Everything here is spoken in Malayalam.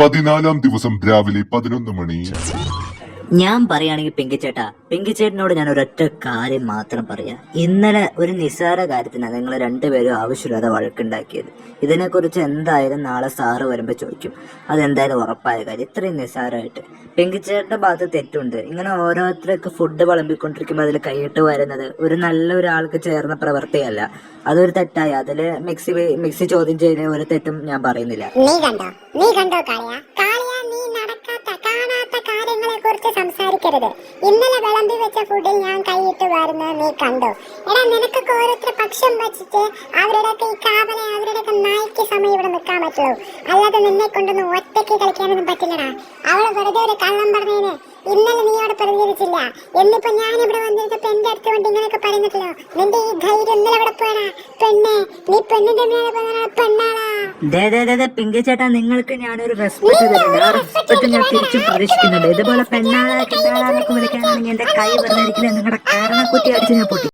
പതിനാലാം ദിവസം രാവിലെ പതിനൊന്ന് മണി. ഞാൻ പറയുകയാണെങ്കിൽ പിങ്കിച്ചേട്ടാ പിങ്കിച്ചേട്ടനോട് ഞാൻ ഒരൊറ്റ കാര്യം മാത്രം പറയാം. ഇന്നലെ ഒരു നിസ്സാര കാര്യത്തിനാണ് നിങ്ങൾ രണ്ടുപേരും ആവശ്യമില്ലാതെ വഴക്കുണ്ടാക്കിയത്. ഇതിനെക്കുറിച്ച് എന്തായാലും നാളെ സാറ് വരുമ്പോൾ ചോദിക്കും. അതെന്തായാലും ഉറപ്പായ കാര്യം. ഇത്രയും നിസ്സാരമായിട്ട് പിങ്കിച്ചേട്ടന്റെ ഭാഗത്ത് തെറ്റുണ്ട്. ഇങ്ങനെ ഓരോരുത്തർക്ക് ഫുഡ് വിളമ്പിക്കൊണ്ടിരിക്കുമ്പോൾ അതിൽ കൈയിട്ട് വരുന്നത് ഒരു നല്ല ഒരാൾക്ക് ചേർന്ന പ്രവൃത്തിയല്ല. അതൊരു തെറ്റായി. അതിൽ മിക്സി മിക്സി ചോദ്യം ചെയ്യുന്ന ഒരു തെറ്റും ഞാൻ പറയുന്നില്ല. നീ കണ്ടോ? നീ കണ്ടോ സംസാരിക്കരുത് ഇന്നലെ വിളമ്പി വെച്ച ഫുഡിൽ ഞാൻ കൈയിട്ട് വരുന്നത് നീ കണ്ടോ? എടാ നിനക്കൊക്കെ ഓരോരുത്തർ പക്ഷം വച്ചിട്ട് അവരുടെയൊക്കെ ഈ കാവലെ അവരുടെയൊക്കെ നായ്ക്ക് സമയം ഇവിടെ നിൽക്കാൻ പറ്റുള്ളൂ. അല്ലാതെ നിന്നെ കൊണ്ടൊന്നും ഒറ്റയ്ക്ക് കളിക്കാനൊന്നും പറ്റില്ലടാ. അവൾ വെറുതെ ഒരു കള്ളം പറഞ്ഞതിന് ഇന്നലെ അവിടെ പ്രതികരിച്ചില്ല എന്നിപ്പോ ഞാൻ ഇവിടെ വന്നിരുന്നപ്പോ എന്റെ അടുത്ത് കൊണ്ട് ഇങ്ങനെയൊക്കെ പറയുന്നുണ്ടല്ലോ നിന്റെ ഈ ധൈര്യം ഇന്നലെ അവിടെ പോയടാ പെണ്ണെ നീ പെണ്ണിന്റെ മേലെ പെണ്ണാടാ ദേ, ദേ, പിങ്കി ചേട്ടാ നിങ്ങൾക്ക് ഞാനൊരു റെസ്പെക്ട് തരുന്നുണ്ട്. ആ റെസ്പെക്ട് ഞാൻ തിരിച്ചും പ്രതീക്ഷിക്കുന്നുണ്ട്. ഇതുപോലെ പെണ്ണാളെ കിട്ടാളാന്നൊക്കെ വിളിക്കാനാണെങ്കിൽ എന്റെ കൈ വന്നിരിക്കില്ല നിങ്ങളുടെ കാരണക്കുട്ടി അടിച്ച് ഞാൻ പൊട്ടി.